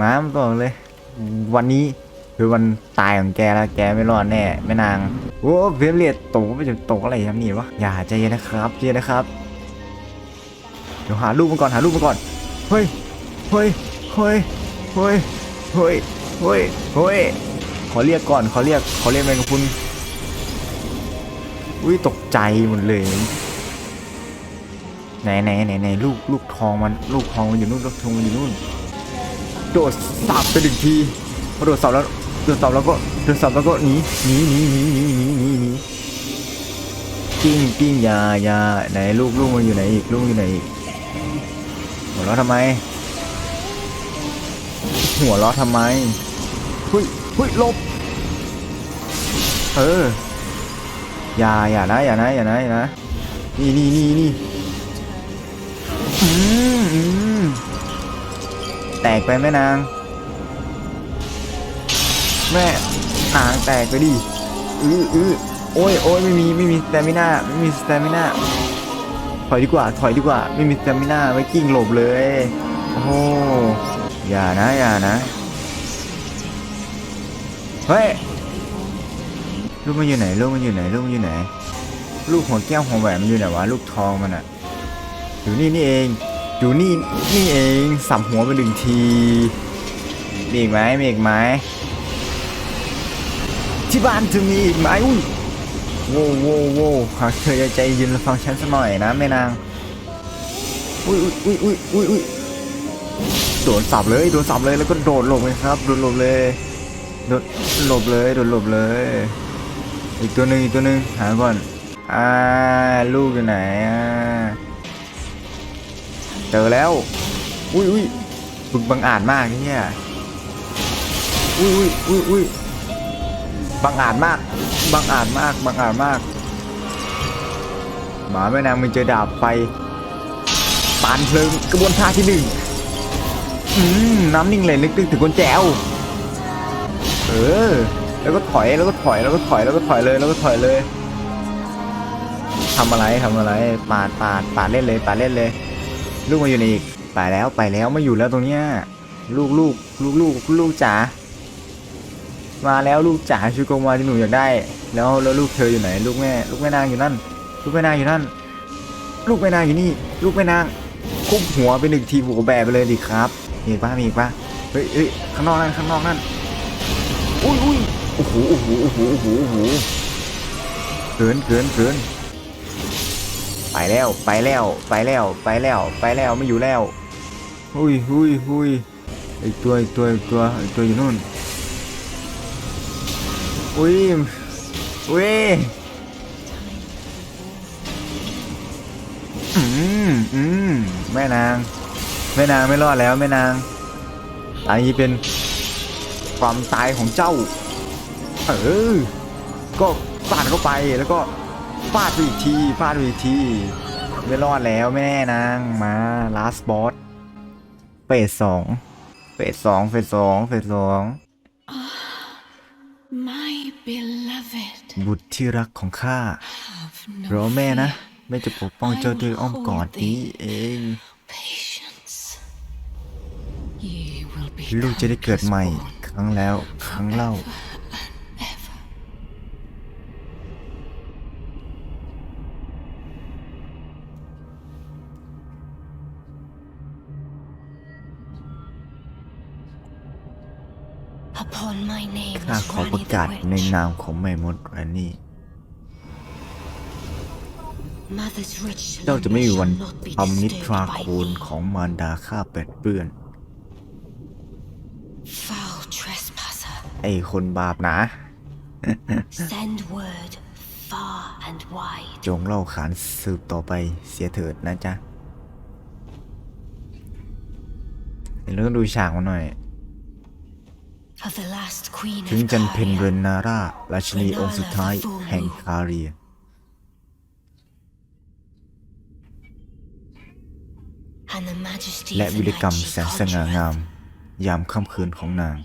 มาบอกเลย วันนี้คือวันตายของแกแล้วแกไม่รอดแน่แม่นางโอ้เฟรมเรียดตกไปจะตกอะไรครับนี่วะอย่าใจเย็นนะครับใจเย็นนะครับ เดี๋ยวหารูปมาก่อนหารูปมาก่อนเฮ้ยเฮ้ยเฮ้ยเฮ้ยเฮ้ยเฮ้ยเฮ้ยขอเรียกก่อนขอเรียกขอเรียกแมงกะพรุนอุ้ยตกใจหมดเลยไหนไหนไหนไหนลูกลูกทองมันลูกทองมันอยู่นู่นลูกทองมันอยู่นู่น โดดสับไปหนึ่งทีพอโดดสับแล้วโดดสับแล้วก็โดดสับแล้วก็หนีหนีหนีหนีหนีหนีหนีหนีกิ้งกิ้งยายาไหนลูกลูกมันอยู่ไหนอีกลูกอยู่ไหนอีกหัวเราะทำไม หัวเราะทำไมเฮ้ยเฮ้ยหลบเอออย่าอย่านะอย่านะอย่านะอย่านะนี่นี่นี่นี่อืมอืม กไปแม่นาง แม่นางแตกไปดิอื้ออื้อโอ้ยโอ้ยไม่มีไม่มีสเตมิน่าไม่มีสเตมิน่าถอยดีกว่า ถอยดีกว่า ไม่มีสเตมิน่าไว้กิ้งหลบเลย โอ้อย่านะอย่านะ เฮ้ยลูกมันอยู่ไหนลูกมันอยู่ไหนลูกมันอยู่ไหน ลูกหัวแก้วหัวแหวนมันอยู่ไหนวะลูกทองมันอะอยู่นี่นี่เอง อยู่นี่นี่เองสับหัวไปหนึ่งทีมีอีกไหมมีอีกไหมที่บ้านเธอมีอีกไหมอุ้ยโว้โว้โว้วหากเธอจะใจเย็นและฟังฉันสักหน่อยนะแม่นางอุ้ยอุ้ยอุ้ยอุ้ยอุ้ยโดนสับเลยโดนสับเลยแล้วก็โดดหลบเลยครับโดดหลบเลยโดดหลบเลยโดดหลบเลย อีกตัวหนึ่งอีกตัวหนึ่งหาก่อนอ่าลูกอยู่ไหนอ่า เจอแล้ว อุ้ยอุ้ยฝึกบังอาจมากเนี่ยอุ้ยอุ้ยอุ้ยอุ้ยบังอาจมาก บังอาจมาก บังอาจมาก หมาแม่นางมันเจอดาบไฟปานเพลิงกระบวนท่าที่หนึ่งอืมน้ำนิ่งเลยนึกถึงคนแจวเออ แล้วก็ถอย แล้วก็ถอย แล้วก็ถอย แล้วก็ถอยเลย แล้วก็ถอยเลยทำอะไรทำอะไร ปาดปาดปาดเล่นเลย ปาดเล่นเลย ลูกมาอยู่ในอีกไปแล้วไปแล้วไม่อยู่แล้วตรงเนี้ยลูกลูกลูกลูกลูกจ๋ามาแล้วลูกจ๋าชูโกมาที่หนูอยากได้ แล้วแล้วลูกเธออยู่ไหน ลูกแม่ลูกแม่นางอยู่นั่น ลูกแม่นางอยู่นั่น ลูกแม่นางอยู่นี่ ลูกแม่นางคุบหัวไปหนึ่งทีหัวแบะไปเลยดิครับมีอีกปะมีอีกปะเฮ้ยเฮ้ยข้างนอกนั่นข้างนอกนั่นอุ้ยอุ้ยโอ้โหโอ้โหโอ้โหโอ้โหโอ้โหเกินเกินเกิน ไปแล้วไปแล้วไปแล้วไปแล้วไปแล้วไม่อยู่แล้วอุ้ยอุ้ยอุ้ยอีกตัวอีกตัวอีกตัวอีกตัวอยู่นู่นอุ้ยอุ้ยอืมอืมแม่นางแม่นางไม่รอดแล้วแม่นางอันนี้เป็นความตายของเจ้าเออก็ฟาดเข้าไปแล้วก็ ฟาดไปอีกทีฟาดไปอีกทีไม่รอดแล้วแม่นางมา last boss เฟสสองเฟสสองเฟสสองเฟสสอง My beloved บุตรที่รักของข้า have เพราะ no แม่นะ fear, แม่จะปกป้องเจ้าด้วยอ้อมกอดนี้เอง patience. Ye will be ลูกจะได้เกิดใหม่ ครั้งแล้ว ครั้งเล่า ประ Rani กาศ the ใน witch. นามของแม่มดแรนนี่ Mother's rich เจ้าจะไม่มีวัน shall not be ทำนิท disturbed รา by โคนของมารดาข้าเป็ดเปื้อน Foul trespasser, ไอ้คนบาปนะ send word far and wide. จงเล่าขานสืบต่อไปเสียเถิดนะจ๊ะเดี๋ยวเราต้องดูฉากมาหน่อย ถึง of จันเพนเร Caria, นนาราราชินีองค์สุดท้ายแห่งคาเรีย and the majesty และ of วิ the รกรรม night แส she นสง่างาม conjureth. ยามค่ำคืนของนาง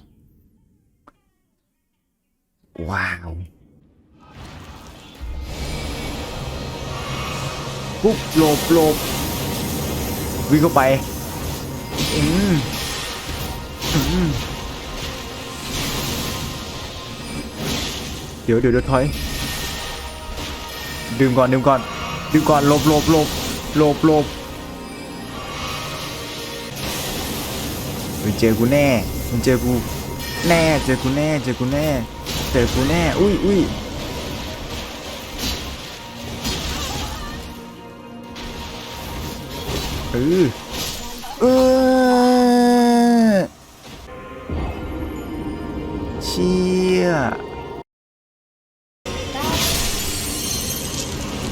ว้าวปุ๊บหลบหลบวิ่งเข้าไป อืมอืม เดี๋ยวเดี๋ยวเดี๋ยวถอย ดึงก่อนดึงก่อนดึงก่อนหลบหลบหลบหลบหลบมึงเจอกูแน่มึงเจอกูแน่ เจอกูแน่ เจอกูแน่ เจอกูแน่ อุ้ยอุ้ยเออเออ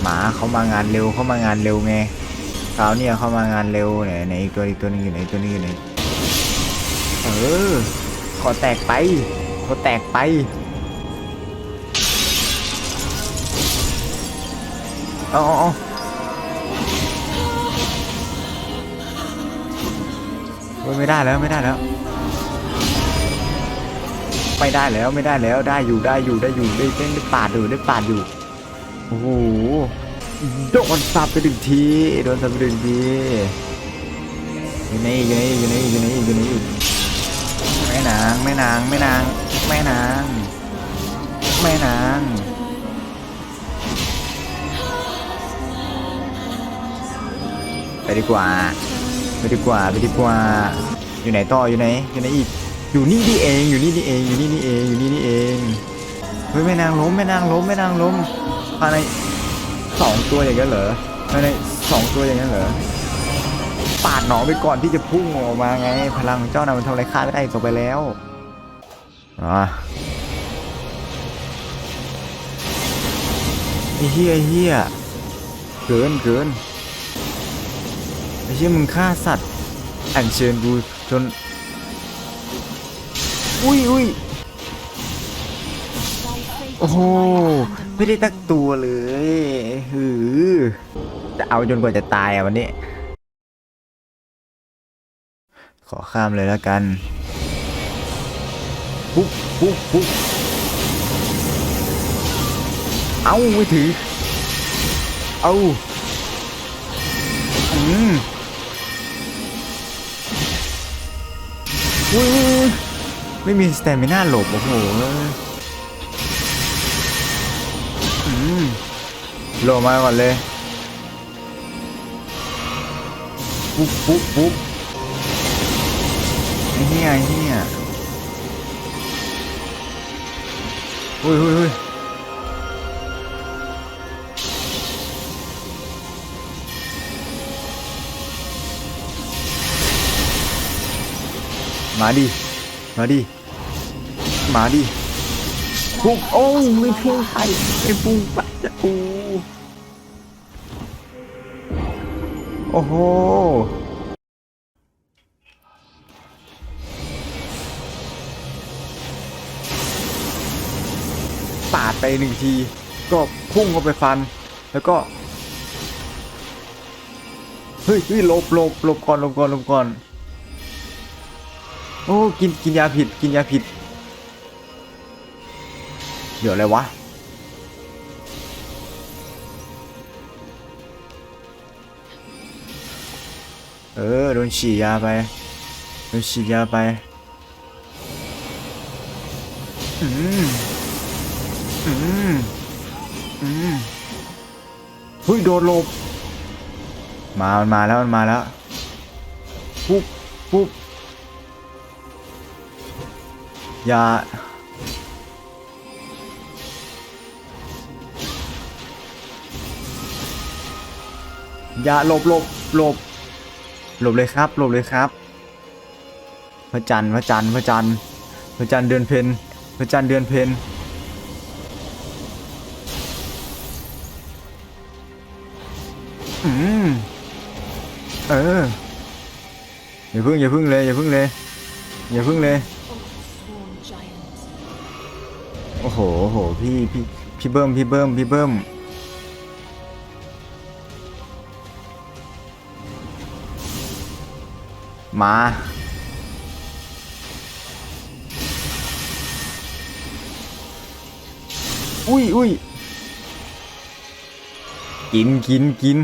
หมาเขามางานเร็วเขามางานเร็วไงคราวเนี้ยเขามางานเร็วไหนไหนอีกตัวอีกตัวนึงอยู่ไหนตัวนี้อยู่ไหนเออขอแตกไปขอแตกไปเอาเอาเอาเฮ้ยไม่ได้แล้วไม่ได้แล้วไม่ได้แล้วไม่ได้แล้วได้อยู่ได้อยู่ได้อยู่ได้ได้ได้ปาดอยู่ได้ปาดอยู่ โอ้โหโดนสับไปหนึ่งทีโดนสับไปหนึ่งทีอยู่ไหนอยู่ไหนอยู่ไหนอยู่ไหนอยู่นอยู่แม่นางแม่นางแม่นางแม่นางแม่นางไปดีกว่าไปดีกว่าไปดีกว่า อยู่ไหนต่ออยู่ไหนอยู่ไหนอีกอยู่นี่นี่เองอยู่นี่นี่เองอยู่นี่นี่เองอยู่นี่นี่เองเฮ้ยแม่นางล้มแม่นางล้มแม่นางล้ม ภายในสองตัวอย่างนั้นเหรอภายในสองตัวอย่างนั้นเหรอปาดหนองไปก่อนที่จะพุ่งออกมาไง พลังของเจ้าน่ะมันทำอะไรข้าไม่ได้อีกต่อไปแล้วอะไอ้เหี้ยไอ้เหี้ยเกินเกินไอ้เหี้ยมึงฆ่าสัตว์อัญเชิญกูจนอุ้ยอุ้ยโอ้โห ไม่ได้ตั้งตัวเลยหือจะเอาจนกว่าจะตายอะวันนี้ ขอข้ามเลยแล้วกัน ปุ๊บปุ๊บปุ๊บเอาไม่ถือ เอาอืมอุ้ยไม่มีสเตมิน่าหลบโอ้โห โลมาก่อนเลย ปุ๊บปุ๊บปุ๊บไอ้เหี้ยไอ้เหี้ยเฮ้ยเฮ้ยเฮ้ยมาดิ มาดิ มาดิ พุ่งโอ้ยไม่พุ่งไปไม่พุ่งไปจะปูโอ้โหปาดไปหนึ่งที ก็พุ่งเข้าไปฟัน แล้วก็ เฮ้ยเฮ้ยหลบหลบหลบก่อนหลบก่อนหลบก่อน โอ้ กิน กินยาผิด กินยาผิด เดี๋ยวอะไรวะ เออ โดนฉีดยาไป โดนฉีดยาไป อืม อืม อืมเฮ้ย โดนหลบ มา มันมาแล้ว มันมาแล้ว ปุ๊บ ปุ๊บ ยา อย่าหลบหลบหลบหลบเลยครับหลบเลยครับ พระจันทร์พระจันทร์พระจันทร์พระจันทร์เดือนเพ็ญพระจันทร์เดือนเพ็ญอืมเอออย่าพึ่งอย่าพึ่งเลยอย่าพึ่งเลยอย่าพึ่งเลยโอ้โหโอ้โหพี่พี่พี่เบิ้มพี่เบิ้มพี่เบิ้ม มา อุ้ยอุ้ยกินกินกิน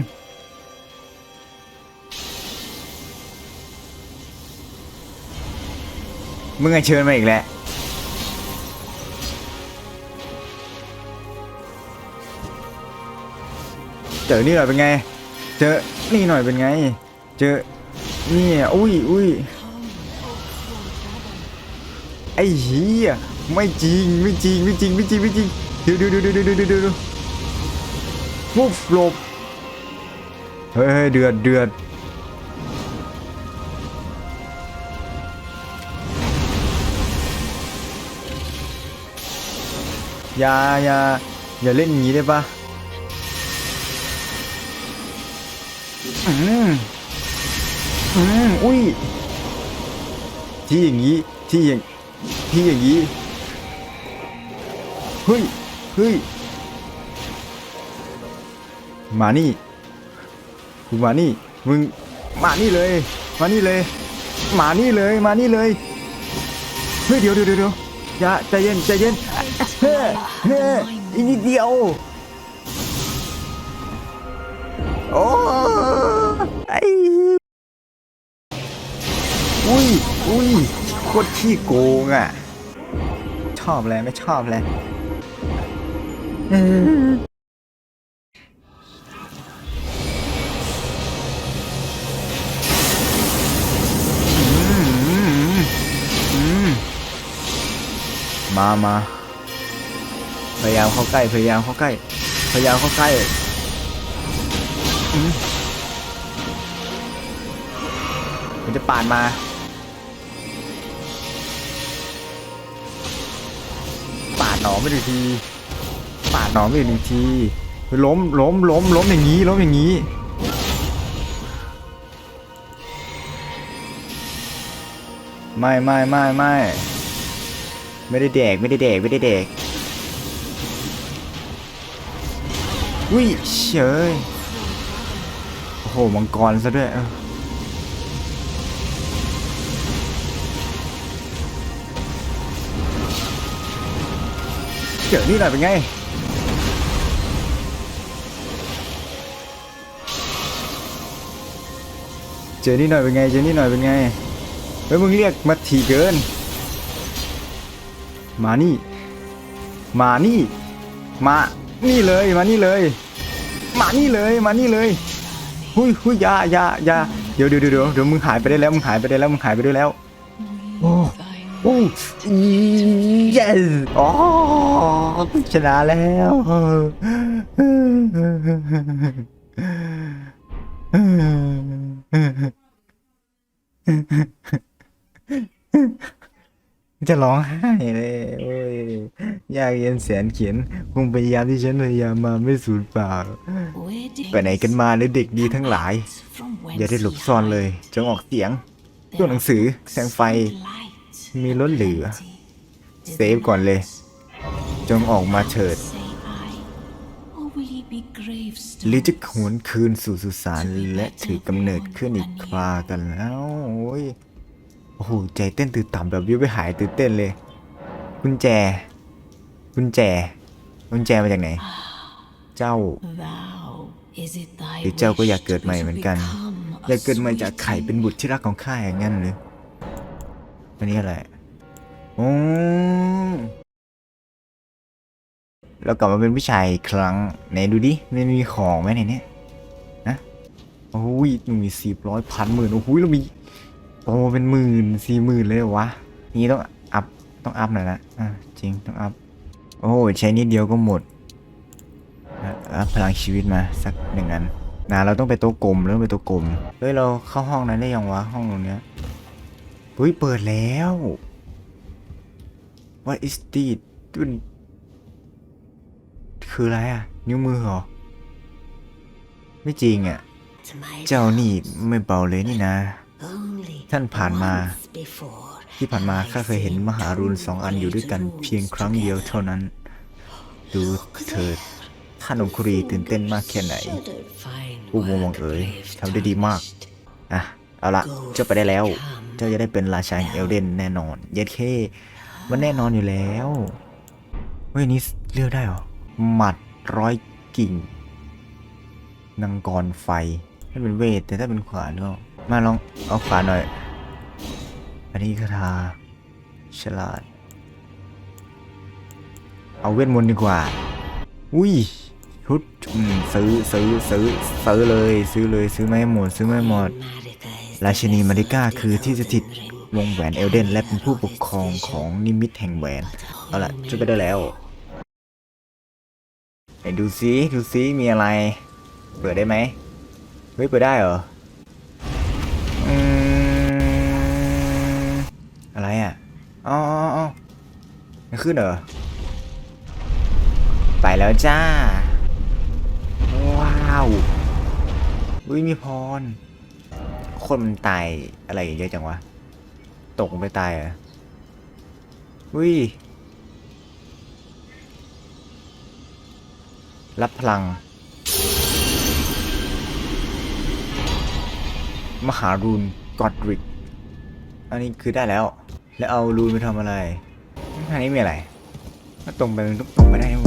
มึงไงเชิญมาอีกแล้วเจอนี่หน่อยเป็นไง เจอนี่หน่อยเป็นไง เจอ นี่อุ้ยอุ้ยไอ้เหี้ยไม่จริงไม่จริงไม่จริงไม่จริงไม่จริงเดี๋ยวเดี๋ยวเดี๋ยวเดี๋ยวเดี๋ยวเดี๋ยวเดี๋ยววุบหลบเฮ้ยเฮ้ยเดือดเดือดอย่าอย่าอย่าเล่นอย่างนี้ได้ปะอืม อืมอุ้ย ที่อย่างนี้ ที่อย่าง ที่อย่างนี้ เฮ้ย เฮ้ย มานี่มึงมานี่ มึง มานี่เลย มานี่เลย มานี่เลย มานี่เลย เฮ้ย เดี๋ยวเดี๋ยวเดี๋ยวอย่าใจเย็นใจเย็น เฮ้ยเฮ้ยอีกนิดเดียว โอ้ ตรขี้โกงอะ ชอบเลยไม่ชอบเลยอืมอืมอืมมามาพยายามเข้าใกล้ พยายามเข้าใกล้ พยายามเข้าใกล้มันจะปาดมา นอไม่ดูทีปาดหนอไม่ดูทีล้มล้มล้มล้มอย่างนี้ล้มอย่างนี้ไม่ไม่ไม่ไม่ไม่ได้แดกไม่ได้แดกไม่ได้แดกอุ้ยเฉยโอ้โหมังกรซะด้วย เจอนี่หน่อยเป็นไง เจอนี่หน่อยเป็นไง เจอนี่หน่อยเป็นไง เฮ้ยมึงเรียกมาถี่เกิน มานี่ มานี่ มา นี่เลย มานี่เลย มานี่เลย มานี่เลย หุยหุยยายายาเดี๋ยวเดี๋ยวเดี๋ยวเดี๋ยวมึงหายไปได้แล้ว มึงหายไปได้แล้ว มึงหายไปได้แล้ว โอ้ yes อ๋อชนะแล้วจะร้องไห้เลยโอ้ยยากเย็นแสนเขียนคงพยายามที่ฉันพยายามมาไม่สูญเปล่าไปไหนกันมาเลยเด็กดีทั้งหลาย อย่าได้หลบซ่อนเลย จงออกเสียง ตัวหนังสือแสงไฟ มีล้นเหลือ เซฟก่อนเลย จงออกมาเถิด หรือจะหวนคืนสู่สุสานและถือกำเนิดขึ้นอีกครากันแล้วโอ้ยโอ้โหใจเต้นตื่นต่ำแบบวิวไปหายตื่นเต้นเลยกุญแจกุญแจกุญแจมาจากไหน เจ้าหรือเจ้าก็อยากเกิดใหม่เหมือนกัน อยากเกิดใหมาจากไข่เป็นบุตรที่รักของข้าอย่างนั้นหรือ อันนี้อะไรโอ้เรากลับมาเป็นผู้ชายอีกครั้งไหนดูดิมันมีของไหมในเนี้ยนะโอ้ยมันมีสี่ร้อยพันหมื่นโอ้โหเรามีโตเป็นหมื่นสี่หมื่นเลยวะนี่ต้องอัพต้องอัพหน่อยนะอะจริงต้องอัพโอ้ใช้นิดเดียวก็หมดอัพพลังชีวิตมาสักหนึ่งอันนะเราต้องไปโต๊ะกลมเริ่มไปโต๊ะกลมเฮ้ยเราเข้าห้องนั้นได้ยังวะห้องตรงเนี้ย เฮ้ย เปิดแล้ว What is this มันคืออะไรอะนิ้วมือเหรอ ไม่จริงอะเจ้านี่ไม่เบาเลยนี่นะ ท่านผ่านมา ที่ผ่านมาข้าเคยเห็นมหารุนสองอันอยู่ด้วยกันเพียงครั้งเดียวเท่านั้น ดูเถิดท่านองคุรีตื่นเต้นมากแค่ไหนผู้มองเอ๋ยทำได้ดีมาก อะ เอาละเจ้าไปได้แล้ว เจ้าจะได้เป็นราชาแห่งเอลเดนแน่นอน เย็ดเค มันแน่นอนอยู่แล้วเฮ้ยนี่เลือกได้เหรอ หมัดร้อยกิ่งนังกรไฟถ้าเป็นเวท แต่ถ้าเป็นขวานก็มาลองเอาขวานหน่อย อันนี้คาถาฉลาด เอาเวทมนต์ดีกว่า อุ้ยชุดอืมซื้อซื้อซื้อซื้อเลย ซื้อเลยซื้อไม่หมด ซื้อไม่หมด ราชินีมาริก้าคือที่สถิตวงแหวนเอลเดนและเป็นผู้ปกครองของนิมิตแห่งแหวน เอาล่ะช่วยไปได้แล้วไหนดูซิดูซิมีอะไร เปิดได้ไหมเฮ้ยเปิดได้เหรออืมอะไรอะอ๋ออ๋ออ๋อไม่ขึ้นเหรอไปแล้วจ้า ว้าวอุ้ยมีพร คนมันตายอะไรเยอะจังวะ ตกลงไปตายเหรออุ้ย รับพลัง มหารูนกอดริก อันนี้คือได้แล้ว แล้วเอารูนไปทำอะไรอันนี้มีอะไรถ้าตรงไปมันต้องตรงไปได้นี่หว่า